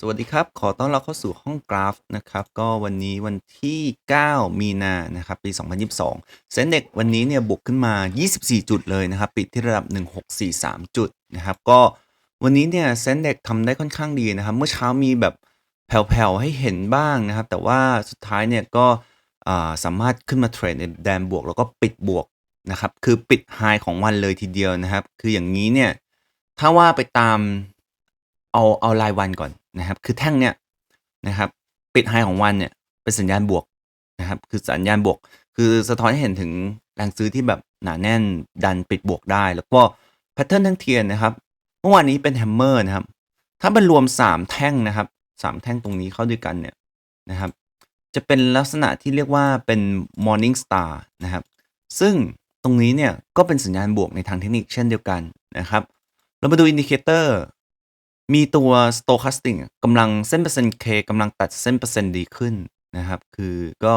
สวัสดีครับ ขอต้อนรับเข้าสู่ห้องกราฟนะครับ ก็วันนี้วันที่ 9 มีนานะครับ ปี 2022 เซ็นเด็กวันนี้เนี่ยบวกขึ้นมา 24 จุดเลยนะครับ ปิดที่ระดับ 1643 จุดนะครับ ก็วันนี้เนี่ยเซ็นเด็กทำได้ค่อนข้างดีนะครับ เมื่อเช้ามีแบบแผ่วๆ ให้เห็นบ้างนะครับ แต่ว่าสุดท้ายเนี่ยก็สามารถขึ้นมาเทรดในแดนบวก แล้วก็ปิดบวกนะครับ คือปิดไฮของวันเลยทีเดียวนะครับ คืออย่างนี้เนี่ย ถ้าว่าไปตามเอาเอารายวันก่อน นะครับคือแท่งเนี่ยนะครับปิดไฮของวันเนี่ยเป็นสัญญาณบวกนะครับคือสัญญาณบวก คือสะท้อนให้เห็นถึงแรงซื้อที่แบบหนาแน่นดันปิดบวกได้ แล้วก็แพทเทิร์นทั้งเทียนนะครับเมื่อวานนี้เป็นแฮมเมอร์นะครับ ถ้าเป็นรวม 3 แท่งนะครับ 3 แท่งตรงนี้เข้าด้วยกันเนี่ยนะครับ จะเป็นลักษณะที่เรียกว่าเป็น morning star นะครับ ซึ่งตรงนี้เนี่ยก็เป็นสัญญาณบวกในทางเทคนิคเช่นเดียวกันนะครับ เรามาดูอินดิเคเตอร์ มีตัว stochastic กำลังเส้นเปอร์เซ็นต์ K กำลังตัดเส้นเปอร์เซ็นต์ดีขึ้นนะครับ คือก็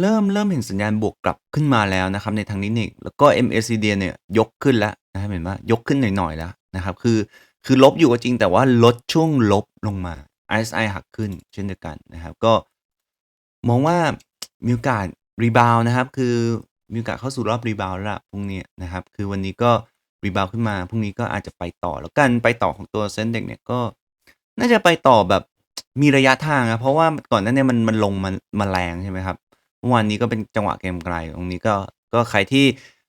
เริ่มเริ่มเห็นสัญญาณบวกกลับขึ้นมาแล้วนะครับ ในทางเทคนิคแล้วก็ MACD เนี่ยยกขึ้นแล้วนะครับเห็นไหมยกขึ้นหน่อยๆแล้วนะครับ คือคือลบอยู่ก็จริงแต่ว่าลดช่วงลบลงมา RSI หักขึ้นเช่นเดียวกันนะครับ ก็มองว่ามีโอกาสรีบาวนะครับ คือมีโอกาสเข้าสู่รอบรีบาวแล้วล่ะพรุ่งนี้นะครับ คือวันนี้ก็ รีบาวขึ้นมาพรุ่งนี้ก็อาจจะไปต่อแล้วกันไปต่อของตัวเซนเด็กเนี่ยก็น่าจะไปต่อแบบมีระยะทางนะเพราะว่าก่อนหนั้นเนี่ยมันมันลงมามาแรงใช่ไหมครับเมื่อวานนี้ก็เป็นจังหวะเกมไกลตรงนี้ก็ก็ใครที่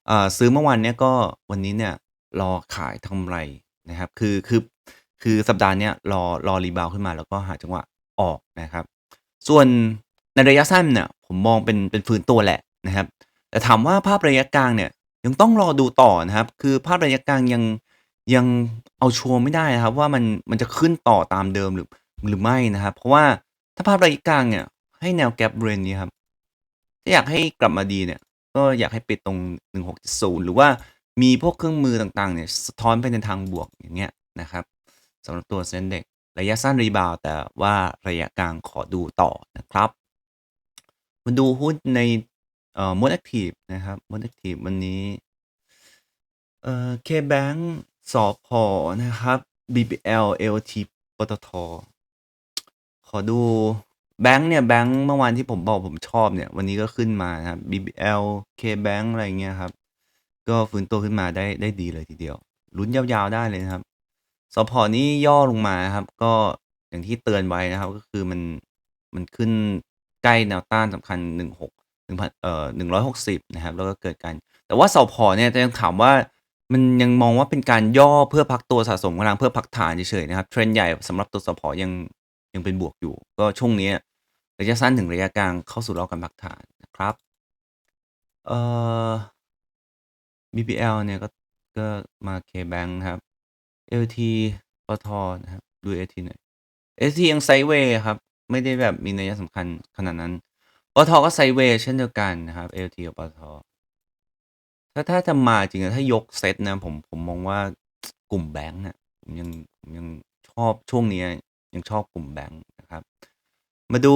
เอ่อซื้อเมื่อวานเนี่ยก็วันนี้เนี่ยรอขายทำไรนะครับ คือคือคือสัปดาห์เนี้ยรอรอรีบาวขึ้นมาแล้วก็หาจังหวะออกนะครับ ส่วนในระยะสั้นเนี่ยผมมองเป็นเป็นฟื้นตัวแหละนะครับ แต่ถามว่าภาพระยะกลางเนี่ย ยังต้องรอดูต่อนะครับ คือภาพระยะกลางยังยังเอาชัวร์ไม่ได้นะครับ ว่ามันมันจะขึ้นต่อตามเดิมหรือหรือไม่นะครับ เพราะว่าถ้าภาพระยะกลางเนี่ยให้แนวแกปบเวณนี้ครับ ถ้าอยากให้กลับมาดีเนี่ย ก็อยากให้ปิดตรง 1670 หรือว่ามีพวกเครื่องมือต่างๆเนี่ยสะท้อนไปในทางบวกอย่างเงี้ยนะครับสำหรับตัวเซ็นเด็กระยะสั้นรีบาวด์แต่ว่าระยะกลางขอดูต่อนะครับ มาดูหุ้นใน เอ่อ Most Active นะครับ Most Active วันนี้เอ่อ KBank สผนะครับ BBL LT ปตท ขอดูแบงค์เนี่ยแบงค์เมื่อวานที่ผมบอกผมชอบเนี่ย วันนี้ก็ขึ้นมานะครับ BBL KBank อะไรเงี้ยครับ ก็ฟื้นตัวขึ้นมาได้ได้ดีเลยทีเดียวลุ้นยาวๆได้เลยนะครับสพอนี่ย่อลงมาครับ ก็อย่างที่เตือนไว้นะครับ ก็คือมันมันขึ้นใกล้แนวต้านสำคัญ 16 1,000เอ่อ160 นะครับ แล้วก็เกิดการ แต่ว่าสพเนี่ยจะยังถามว่ามันยังมองว่าเป็นการย่อเพื่อพักตัวสะสมกำลังเพื่อพักฐานเฉยๆนะครับ เทรนด์ใหญ่สำหรับตัวสพยังยังเป็นบวกอยู่ ก็ช่วงนี้ระยะสั้นถึงระยะกลางเข้าสู่รอบการพักฐานนะครับเอ่อ BBL เนี่ยก็ก็มา KBank ครับ LT ปทนะครับดู LT หน่อย LT ยังไซเวย์ครับ ไม่ได้แบบมีนัยสำคัญขนาดนั้น ปตทก็ไซเวย์เช่นเดียวกันนะครับ LT กับปตทถ้าถ้าจะมาจริงๆถ้ายกเซตนะผมผมมองว่ากลุ่มแบงค์น่ะผมยังผมยังชอบช่วงนี้ยังชอบกลุ่มแบงค์นะครับ มาดู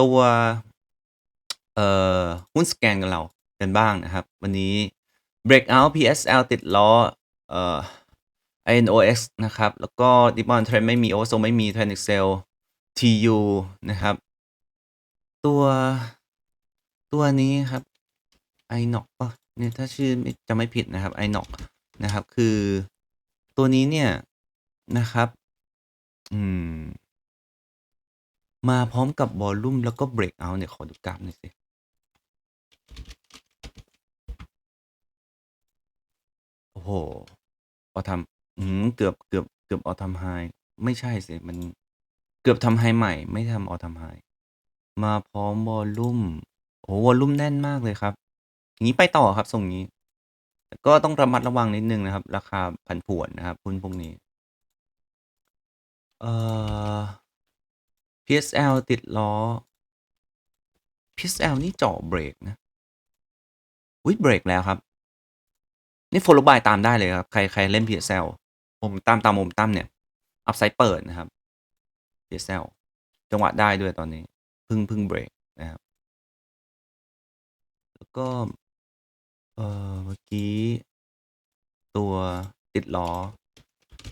ตัวเอ่อหุ้นสแกนกันเรากันบ้างนะครับ วันนี้ breakout PSL ติดล้อเอ่อ INOX นะครับ แล้วก็ Deep on Trend ไม่มี Overso ไม่มี Trend Excel TU นะครับ ตัว ตัวนี้ครับ iNox ป่ะเนี่ยถ้าชื่อไม่จะไม่ผิดนะครับ iNox นะครับ คือตัวนี้เนี่ยนะครับ อืม มาพร้อมกับบอลลุ่มแล้วก็ breakout เนี่ย ขอดูกราฟหน่อยสิโอ้โหออทำอืมเกือบเกือบเกือบออทำไฮไม่ใช่สิมันเกือบทำไฮใหม่ ไม่ทำออทำไฮ มาพร้อมวอลลุ่มโอ้วอลลุ่มแน่นมากเลยครับอย่างนี้ไปต่อครับทรงนี้ ก็ต้องระมัดระวังนิดนึงนะครับ ราคาผันผวนนะครับหุ้นพวกนี้เอ่อ PSL ติดล้อ PSL นี่เจาะเบรกนะอุ้ยเบรกแล้วครับ นี่ follow by ตามได้เลยครับ ใครใครเล่น PSL ผมตามตามมุมตั้มเนี่ย อัพไซด์เปิดนะครับ PSL จังหวะได้ด้วยตอนนี้ พึ่งพึ่งเบรกนะครับ แล้วก็เออเมื่อกี้ตัวติดล้อ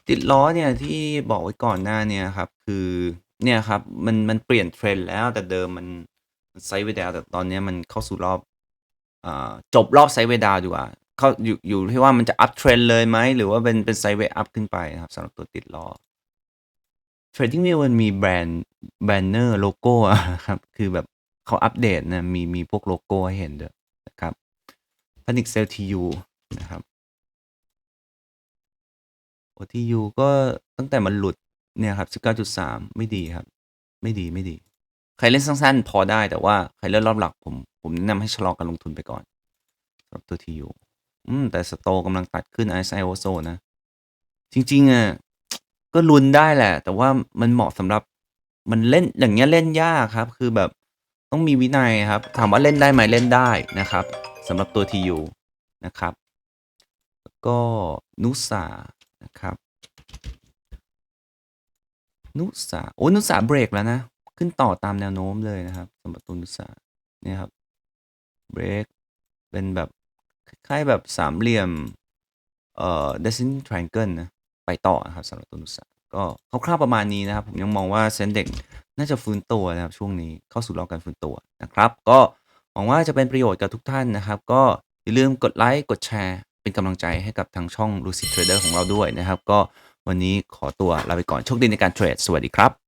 ติดล้อเนี่ยที่บอกไว้ก่อนหน้าเนี่ยครับ คือเนี่ยครับมันมันเปลี่ยนเทรนด์แล้วแต่เดิมมันไซด์เวดาวแต่ตอนเนี้ยมันเข้าสู่รอบอจบรอบไซด์เวดาวดีกว่าเข้าอยู่อยู่ที่ว่ามันจะอัพเทรนเลยไหมหรือว่าเป็นเป็นไซด์เวอัพขึ้นไปนะครับสำหรับตัวติดล้อ Trading View มันมีแบรนด์ แบนเนอร์โลโก้ครับ คือแบบเขาอัปเดตนะมีมีพวกโลโก้ให้เห็นด้วยนะครับ Panic Sell TU นะครับ OTU ก็ตั้งแต่มันหลุดเนี่ยครับ19.3ไม่ดีครับ ไม่ดีไม่ดี ใครเล่นสั้นๆ พอได้แต่ว่าใครเล่นรอบหลักผมผมแนะนำให้ชะลอการลงทุนไปก่อนสำหรับตัว TU อืมแต่สโตกำลังตัดขึ้น RSI o s o นะ จริง ๆอะก็ลุ้นได้แหละ แต่ว่ามันเหมาะสำหรับ มันเล่นอย่างเงี้ยเล่นยากครับ คือแบบต้องมีวินัยครับ ถามว่าเล่นได้ไหมเล่นได้นะครับสำหรับตัว TU นะครับ แล้วก็นุสานะครับ นุสาโอ้นุสาเบรกแล้วนะ ขึ้นต่อตามแนวโน้มเลยนะครับสำหรับตัวนุสาเนี่ยครับเบรกเป็นแบบคล้ายๆแบบสามเหลี่ยมเอ่อ descending triangle นะ ไปต่อครับสำหรับตัวนุสา ก็คร่าวๆประมาณนี้นะครับ ผมยังมองว่าเซนเด็กน่าจะฟื้นตัวนะครับช่วงนี้เข้าสู่รอบการฟื้นตัวนะครับ ก็หวังว่าจะเป็นประโยชน์กับทุกท่านนะครับ ก็อย่าลืมกดไลค์กดแชร์เป็นกำลังใจให้กับทางช่อง Lucid Trader ของเราด้วยนะครับ ก็วันนี้ขอตัวลาไปก่อนโชคดีในการเทรดสวัสดีครับ